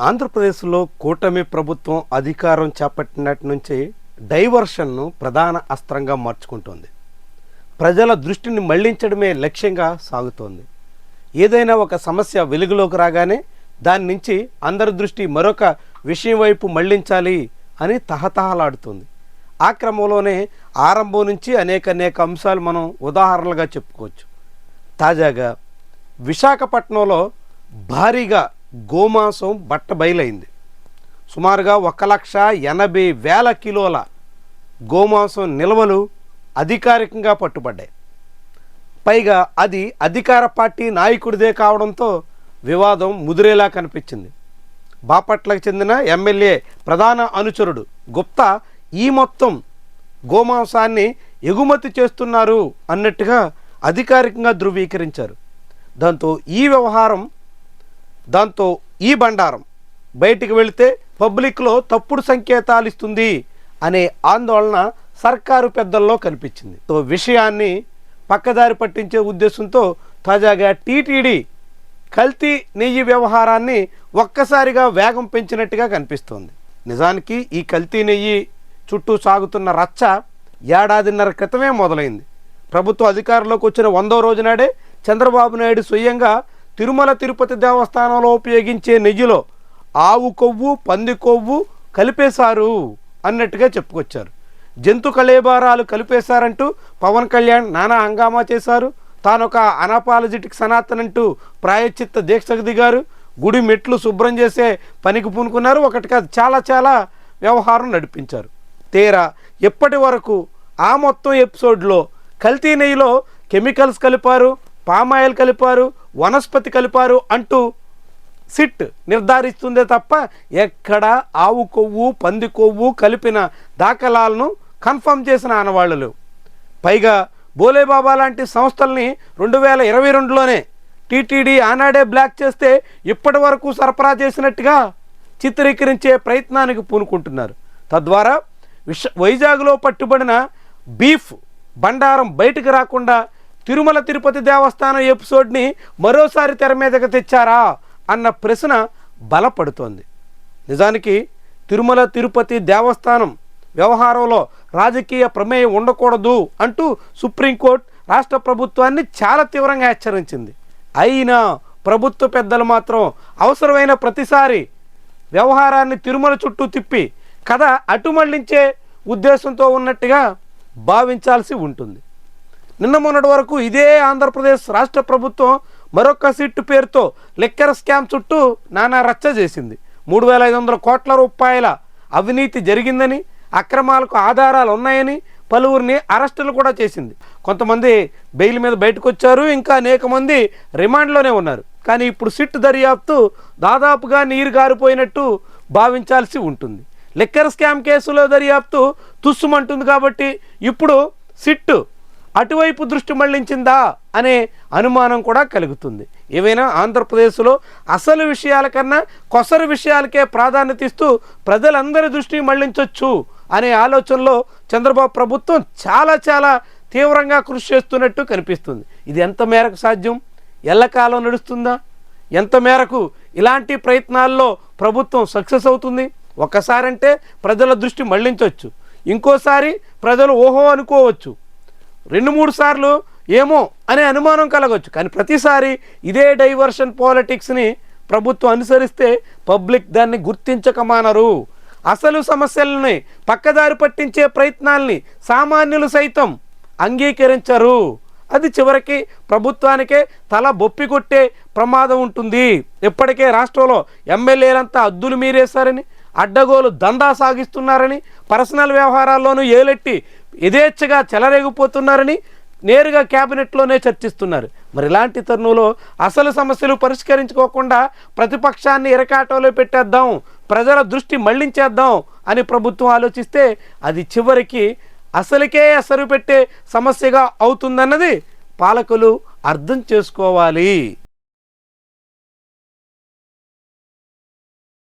ఆంధ్రప్రదేశ్లో కూటమి ప్రభుత్వం అధికారం చేపట్టినటి నుంచి డైవర్షన్ను ప్రధాన అస్త్రంగా మార్చుకుంటోంది. ప్రజల దృష్టిని మళ్ళించడమే లక్ష్యంగా సాగుతోంది. ఏదైనా ఒక సమస్య వెలుగులోకి రాగానే దాని నుంచి అందరి దృష్టి మరొక విషయం వైపు మళ్ళించాలి అని తహతహలాడుతుంది. ఆ క్రమంలోనే ఆరంభం నుంచి అనేక అనేక అంశాలు మనం ఉదాహరణలుగా చెప్పుకోవచ్చు. తాజాగా విశాఖపట్నంలో భారీగా గోమాంసం బట్ట బయలైంది. సుమారుగా ఒక లక్ష ఎనభై వేల కిలోల గోమాంసం నిల్వలు అధికారికంగా పట్టుబడ్డాయి. పైగా అది అధికార పార్టీ నాయకుడిదే కావడంతో వివాదం ముదిరేలా కనిపించింది. బాపట్లకు చెందిన ఎమ్మెల్యే ప్రధాన అనుచరుడు గుప్తా ఈ మొత్తం గోమాంసాన్ని ఎగుమతి చేస్తున్నారు అన్నట్టుగా అధికారికంగా ధృవీకరించారు. దాంతో ఈ వ్యవహారం దాంతో ఈ బండారం బయటికి వెళితే పబ్లిక్లో తప్పుడు సంకేతాలు ఇస్తుంది అనే ఆందోళన సర్కారు పెద్దల్లో కనిపించింది. తో విషయాన్ని పక్కదారి పట్టించే ఉద్దేశంతో తాజాగా టీటీడీ కల్తీ నెయ్యి వ్యవహారాన్ని ఒక్కసారిగా వేగం పెంచినట్టుగా కనిపిస్తోంది. నిజానికి ఈ కల్తీ నెయ్యి చుట్టూ సాగుతున్న రచ్చ ఏడాదిన్నర క్రితమే మొదలైంది. ప్రభుత్వ అధికారంలోకి వచ్చిన వందో రోజు నాడే చంద్రబాబు నాయుడు స్వయంగా తిరుమల తిరుపతి దేవస్థానంలో ఉపయోగించే నెయ్యిలో ఆవు కొవ్వు పంది కొవ్వు కలిపేశారు అన్నట్టుగా చెప్పుకొచ్చారు. జంతు కళేబారాలు కలిపేశారంటూ పవన్ కళ్యాణ్ నానా హంగామా చేశారు. తానొక అనాపాలజిటిక్ సనాతన్ అంటూ ప్రాయచిత్త దీక్షకు దిగారు. గుడి మెట్లు శుభ్రం చేసే పనికి పూనుకున్నారు. ఒకటి కాదు చాలా చాలా వ్యవహారం నడిపించారు. తీరా ఎప్పటి వరకు ఆ మొత్తం ఎపిసోడ్లో కల్తీ నెయ్యిలో కెమికల్స్ కలిపారు పామాయిల్ కలిపారు వనస్పతి కలిపారు అంటూ సిట్ నిర్ధారిస్తుందే తప్ప ఎక్కడ ఆవు కొవ్వు పంది కొవ్వు కలిపిన దాఖలాలను కన్ఫర్మ్ చేసిన ఆనవాళ్ళు పైగా బోలేబాబా లాంటి సంస్థల్ని రెండు వేల ఇరవై రెండులోనే టీటీడీ ఆనాడే బ్లాక్ చేస్తే ఇప్పటి వరకు సరఫరా చేసినట్టుగా చిత్రీకరించే ప్రయత్నానికి పూనుకుంటున్నారు. తద్వారా విష వైజాగ్లో పట్టుబడిన బీఫ్ బండారం బయటకు రాకుండా తిరుమల తిరుపతి దేవస్థానం ఎపిసోడ్ని మరోసారి తెర మీదకి తెచ్చారా అన్న ప్రశ్న బలపడుతోంది. నిజానికి తిరుమల తిరుపతి దేవస్థానం వ్యవహారంలో రాజకీయ ప్రమేయం ఉండకూడదు అంటూ సుప్రీంకోర్టు రాష్ట్ర ప్రభుత్వాన్ని చాలా తీవ్రంగా హెచ్చరించింది. అయినా ప్రభుత్వ పెద్దలు మాత్రం అవసరమైన ప్రతిసారి వ్యవహారాన్ని తిరుమల చుట్టూ తిప్పి కథ అటుమళ్ళించే ఉద్దేశంతో ఉన్నట్టుగా భావించాల్సి ఉంటుంది. నిన్న మొన్నటి వరకు ఇదే ఆంధ్రప్రదేశ్ రాష్ట్ర ప్రభుత్వం మరొక సిట్టు పేరుతో లెక్కర స్కామ్ చుట్టూ నానా రచ్చ చేసింది. మూడు వేల ఐదు వందల కోట్ల రూపాయల అవినీతి జరిగిందని అక్రమాలకు ఆధారాలు ఉన్నాయని పలువురిని అరెస్టులు కూడా చేసింది. కొంతమంది బెయిల్ మీద బయటకు వచ్చారు ఇంకా అనేక మంది రిమాండ్లోనే ఉన్నారు. కానీ ఇప్పుడు సిట్ దర్యాప్తు దాదాపుగా నీరు గారిపోయినట్టు భావించాల్సి ఉంటుంది. లెక్కర్ స్కామ్ కేసులో దర్యాప్తు తుస్సుమంటుంది కాబట్టి ఇప్పుడు సిట్టు అటువైపు దృష్టి మళ్ళించిందా అనే అనుమానం కూడా కలుగుతుంది. ఏవైనా ఆంధ్రప్రదేశ్లో అసలు విషయాల కన్నా కొసరు విషయాలకే ప్రాధాన్యత ఇస్తూ ప్రజలందరి దృష్టి మళ్ళించవచ్చు అనే ఆలోచనలో చంద్రబాబు ప్రభుత్వం చాలా చాలా తీవ్రంగా కృషి చేస్తున్నట్టు కనిపిస్తుంది. ఇది ఎంత మేరకు సాధ్యం? ఎల్లకాలం నడుస్తుందా? ఎంత మేరకు ఇలాంటి ప్రయత్నాల్లో ప్రభుత్వం సక్సెస్ అవుతుంది? ఒకసారంటే ప్రజల దృష్టి మళ్ళించవచ్చు ఇంకోసారి ప్రజలు ఓహో అనుకోవచ్చు. రెండు మూడు సార్లు ఏమో అనే అనుమానం కలగవచ్చు కానీ ప్రతిసారి ఇదే డైవర్షన్ పాలిటిక్స్ని ప్రభుత్వం అనుసరిస్తే పబ్లిక్ దాన్ని గుర్తించకమానరు అసలు సమస్యలని పక్కదారి పట్టించే ప్రయత్నాల్ని సామాన్యులు సైతం అంగీకరించరు. అది చివరికి ప్రభుత్వానికే తల బొప్పి కొట్టే ప్రమాదం ఉంటుంది. ఇప్పటికే రాష్ట్రంలో ఎమ్మెల్యేలంతా అద్దులు మీరేశారని అడ్డగోలు దందా సాగిస్తున్నారని పర్సనల్ వ్యవహారాల్లోనూ ఏలెట్టి యథేచ్ఛగా చెలరేగిపోతున్నారని నేరుగా క్యాబినెట్లోనే చర్చిస్తున్నారు. మరి ఇలాంటి తరుణంలో అసలు సమస్యలు పరిష్కరించుకోకుండా ప్రతిపక్షాన్ని ఇరకాటంలో పెట్టేద్దాం ప్రజల దృష్టి మళ్ళించేద్దాం అని ప్రభుత్వం ఆలోచిస్తే అది చివరికి అసలుకే అసలు పెట్టే సమస్యగా అవుతుందన్నది పాలకులు అర్థం చేసుకోవాలి.